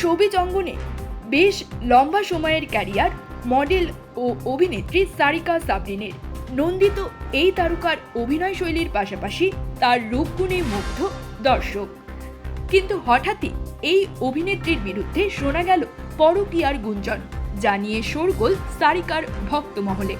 Showbiz অঙ্গনে বেশ লম্বা সময়ের ক্যারিয়ার, মডেল ও অভিনেত্রী সারিকা সাবরিনের। নন্দিত এই তারকার অভিনয় শৈলীর পাশাপাশি তার রূপগুণে মুগ্ধ দর্শক। কিন্তু হঠাৎই এই অভিনেত্রীর বিরুদ্ধে শোনা গেল পরকীয়ার গুঞ্জন জানিয়ে শোরগোল সারিকার ভক্তমহলে।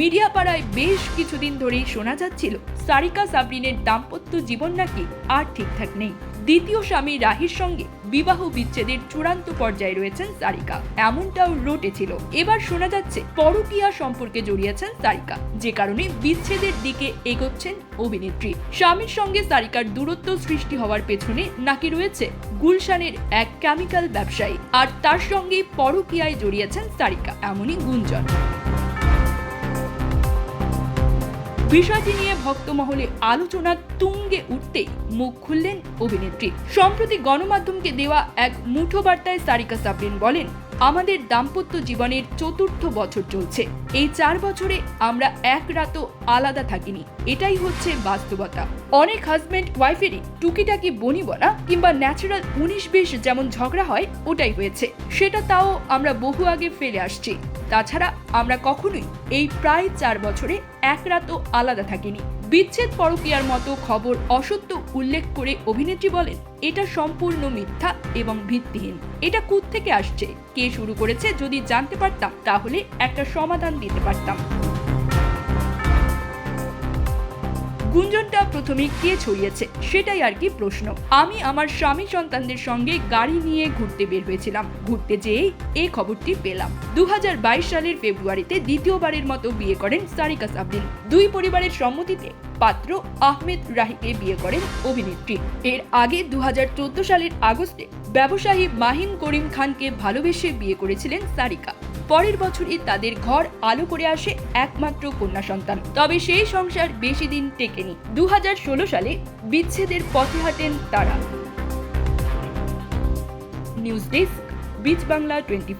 মিডিয়া পাড়ায় বেশ কিছুদিন ধরেই শোনা যাচ্ছিল, সারিকা সাবরিনের দাম্পত্য জীবন নাকি আর ঠিকঠাক নেই। দ্বিতীয় স্বামী রাহির সঙ্গে বিবাহ বিচ্ছেদের চূড়ান্ত পর্যায়ে রয়েছেন সারিকা। এমনটাও রটেছিল এবার শোনা যাচ্ছে, পরকীয়া সম্পর্কে জড়িয়েছেন সারিকা, যে কারণে বিচ্ছেদের দিকে এগোচ্ছেন অভিনেত্রী। স্বামীর সঙ্গে সারিকার দূরত্ব সৃষ্টি হওয়ার পেছনে নাকি রয়েছে গুলশানের এক কেমিক্যাল ব্যবসায়ী। আর তার সঙ্গে পরকীয়ায় জড়িয়েছেন সারিকা, এমনই গুঞ্জন। বিষয়টি নিয়ে ভক্তমহলে আলোচনা তুঙ্গে উঠতেই মুখ খুললেন অভিনেত্রী। সম্প্রতি গণমাধ্যমকে দেওয়া এক মুঠো বার্তায় সারিকা সাবরিন বলেন, আমাদের দাম্পত্য জীবনের চতুর্থ বছর চলছে। এই চার বছরে আমরা এক রাতও আলাদা থাকিনি। এটাই হচ্ছে বাস্তবতা। অনেক হাজব্যান্ড ওয়াইফেরই টুকিটাকি বনি বলা কিংবা ন্যাচারাল উনিশ বিশ যেমন ঝগড়া হয়, ওটাই হয়েছে। সেটা তাও আমরা বহু আগে ফেলে আসছি। তাছাড়া আমরা কখনোই এই প্রায় চার বছরে এক রাতও আলাদা থাকিনি। বিচ্ছেদ পরকিয়ার মতো খবর অসত্য উল্লেখ করে অভিনেত্রী বলেন, এটা সম্পূর্ণ মিথ্যা এবং ভিত্তিহীন। এটা কুত থেকে আসছে? কে শুরু করেছে? যদি জানতে পারতাম, তাহলে একটা সমাধান দিতে পারতাম। প্রথমে কে ছড়িয়েছে, সেটাই আর কি প্রশ্ন। আমি আমার স্বামী সন্তানদের সঙ্গে গাড়ি নিয়ে ঘুরতে বের হয়েছিলাম। ঘুরতে যেয়েই এই খবরটি পেলাম। দুহাজার বাইশ সালের ফেব্রুয়ারিতে দ্বিতীয়বারের মতো বিয়ে করেন সারিকা সাবরিন দুই পরিবারের সম্মতিতে পাত্র আহমেদ রাহিকে বিয়ে করেন অভিনেত্রী। এর আগে দু হাজার চোদ্দ সালের আগস্টে ব্যবসায়ী মাহিন করিম খানকে ভালোবেসে বিয়ে করেছিলেন সারিকা। পরের বছরই তাদের ঘর আলো করে আসে একমাত্র কন্যা সন্তান। তবে সেই সংসার বেশি দিন টেকেনি। দু হাজার ষোলো সালে বিচ্ছেদের পথে হাঁটেন তারা। নিউজ ডেস্ক, বিচ বাংলা টোয়েন্টি